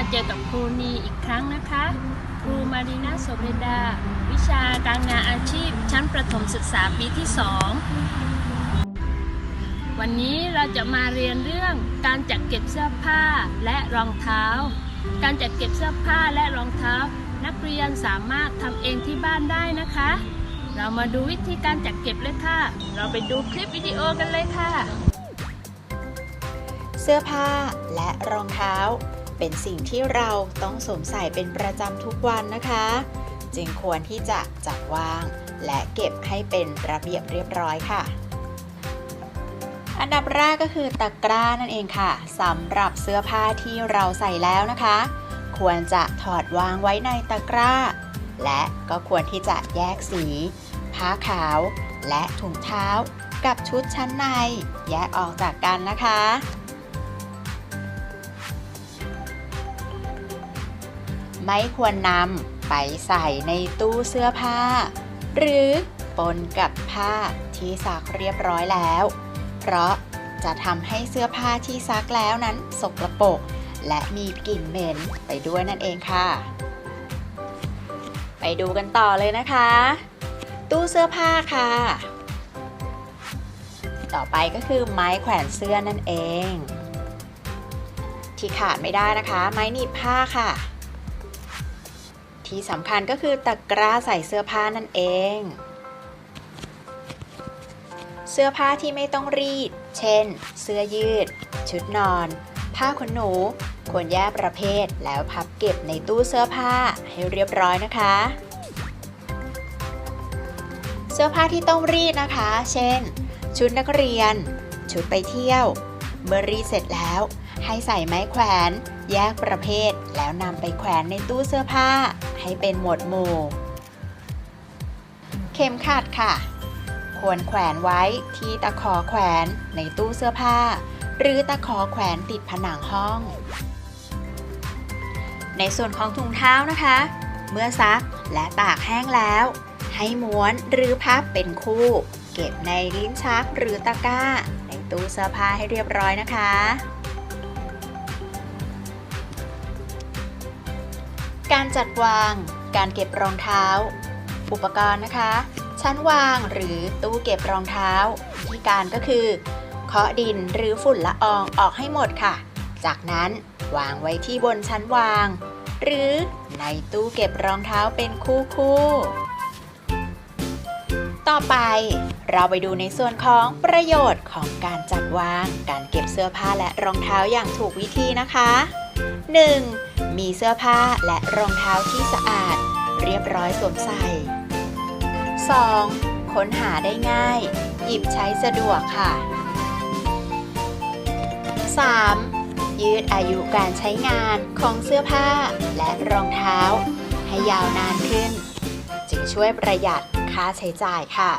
มาเจอกับครูนีอีกครั้งนะคะ ครูมารีนาโสเภดา วิชาการงานอาชีพ ชั้นประถมศึกษาปีที่ 2 วันนี้เราจะมาเรียนเรื่องการจัดเก็บเสื้อผ้าและรองเท้า การจัดเก็บเสื้อผ้าและรองเท้า นักเรียนสามารถทำเองที่บ้านได้นะคะ เรามาดูวิธีการจัดเก็บเลยค่ะ เราไปดูคลิปวิดีโอกันเลยค่ะ เสื้อผ้าและรองเท้า เป็นสิ่งที่เราต้องสวมใส่เป็นประจำทุกวันนะคะ จึงควรที่จะจัดวาง และเก็บให้เป็นระเบียบเรียบร้อยค่ะ อันดับแรกก็คือตะกร้านั่นเองค่ะสำหรับเสื้อผ้าที่เราใส่แล้วนะคะ ควรจะถอดวางไว้ในตะกร้า และก็ควรที่จะแยกสี ผ้าขาว และถุงเท้า กับชุดชั้นใน แยกออกจากกันนะคะ ไม่ควรนำไปใส่ในตู้เสื้อผ้า หรือปนกับผ้าที่ซักเรียบร้อยแล้ว เพราะจะทำให้เสื้อผ้าที่ซักแล้วนั้นสกปรกและมีกลิ่นเหม็นไปด้วยนั่นเองค่ะ ไปดูกันต่อเลยนะคะ ตู้เสื้อผ้าค่ะ ต่อไปก็คือไม้แขวนเสื้อนั่นเอง ที่ขาดไม่ได้นะคะ ไม้หนีบผ้าค่ะ ที่สำคัญก็คือตะกร้าใส่เสื้อผ้านั่นเอง เสื้อผ้าที่ไม่ต้องรีด เช่น เสื้อยืด ชุดนอน ผ้าขนหนู ควรแยกประเภทแล้วพับเก็บในตู้เสื้อผ้าให้เรียบร้อยนะคะ เสื้อผ้าที่ต้องรีดนะคะ เช่น ชุดนักเรียน ชุดไปเที่ยว เมื่อรีดเสร็จแล้ว ให้ใส่ไม้แขวน แยกประเภท แล้วนำไปแขวนในตู้เสื้อผ้า ให้เป็นหมวดหมู่ เข็มขัดค่ะ ควรแขวนไว้ที่ตะขอแขวนในตู้เสื้อผ้า หรือตะขอแขวนติดผนังห้อง ในส่วนของถุงเท้านะคะ เมื่อซักและตากแห้งแล้ว ให้ม้วนหรือพับเป็นคู่ เก็บในลิ้นชักหรือตะกร้า ในตู้เสื้อผ้าให้เรียบร้อยนะคะ การจัดวาง การเก็บรองเท้า อุปกรณ์นะคะ ชั้นวางหรือตู้เก็บรองเท้า วิธีการก็คือ เคาะดินหรือฝุ่นละอองออกให้หมดค่ะ จากนั้นวางไว้ที่บนชั้นวาง หรือในตู้เก็บรองเท้าเป็นคู่คู่ต่อไปเราไปดูในส่วนของประโยชน์ของการจัดวาง การเก็บเสื้อผ้าและรองเท้าอย่างถูกวิธีนะคะ 1. มีเสื้อผ้าและรองเท้าที่สะอาด เรียบร้อยสวมใส่ 2. ค้นหาได้ง่าย หยิบใช้สะดวกค่ะ 3. ยืดอายุการใช้งานของเสื้อผ้าและรองเท้า ให้ยาวนานขึ้น จึงช่วยประหยัดค่าใช้จ่ายค่ะ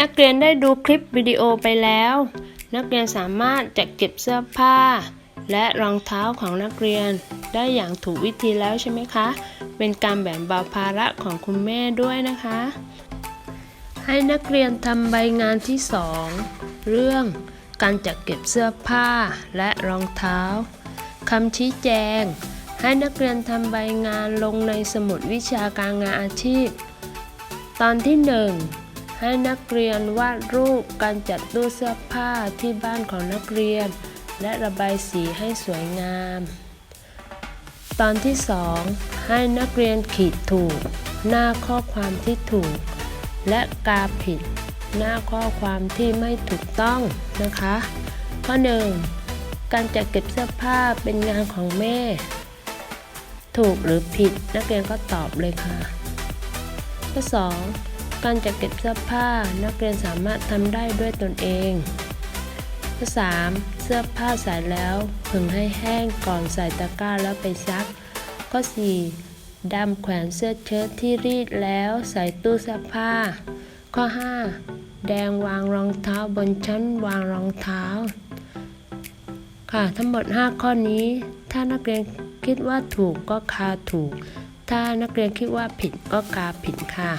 นักเรียนได้ดูคลิปวิดีโอไปแล้ว นักเรียนสามารถจัดเก็บเสื้อผ้า และรองเท้าของนักเรียน ได้อย่างถูกวิธีแล้วใช่ไหมคะ เป็นการแบ่งเบาภาระของคุณแม่ด้วยนะคะ ให้นักเรียนทำใบงานที่ 2 เรื่องการจัดเก็บเสื้อผ้าและรองเท้าคำชี้แจง ให้นักเรียนทำใบงานลงในสมุดวิชาการงานอาชีพ ตอนที่ 1 ให้นักเรียนวาดรูปการจัดตู้เสื้อผ้าที่บ้านของนักเรียน และระบายสีให้สวยงาม ตอนที่ 2 ให้นักเรียนขีดถูก หน้าข้อความที่ถูก และกาผิด หน้าข้อความที่ไม่ถูกต้องนะคะ ข้อ 1 การจัดเก็บเสื้อผ้าเป็นงานของแม่ ถูกหรือผิดนักเรียนก็ตอบเลยค่ะ ข้อ 2 การจัดเก็บเสื้อผ้านักเรียนสามารถทำได้ด้วยตนเองข้อ3เสื้อผ้าใส่แล้วผึ่งให้แห้งก่อนใส่ตะกร้าแล้วไปซัก ข้อ 4 ดำแขวนเสื้อเชิ้ตที่รีดแล้วใส่ตู้เสื้อผ้า ข้อ 5 แดงวางรองเท้าบนชั้นวางรองเท้า ค่ะ ทั้งหมด 5 ข้อนี้ ถ้านักเรียนคิดว่าถูกก็คาถูก ถ้านักเรียนคิดว่าผิดก็กาผิดค่ะ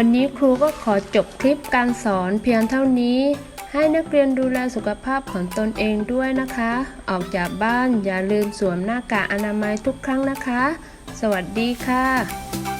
วันนี้ครูก็ขอจบคลิปการสอนเพียงเท่านี้ ให้นักเรียนดูแลสุขภาพของตนเองด้วยนะคะ ออกจากบ้านอย่าลืมสวมหน้ากากอนามัยทุกครั้งนะคะ สวัสดีค่ะ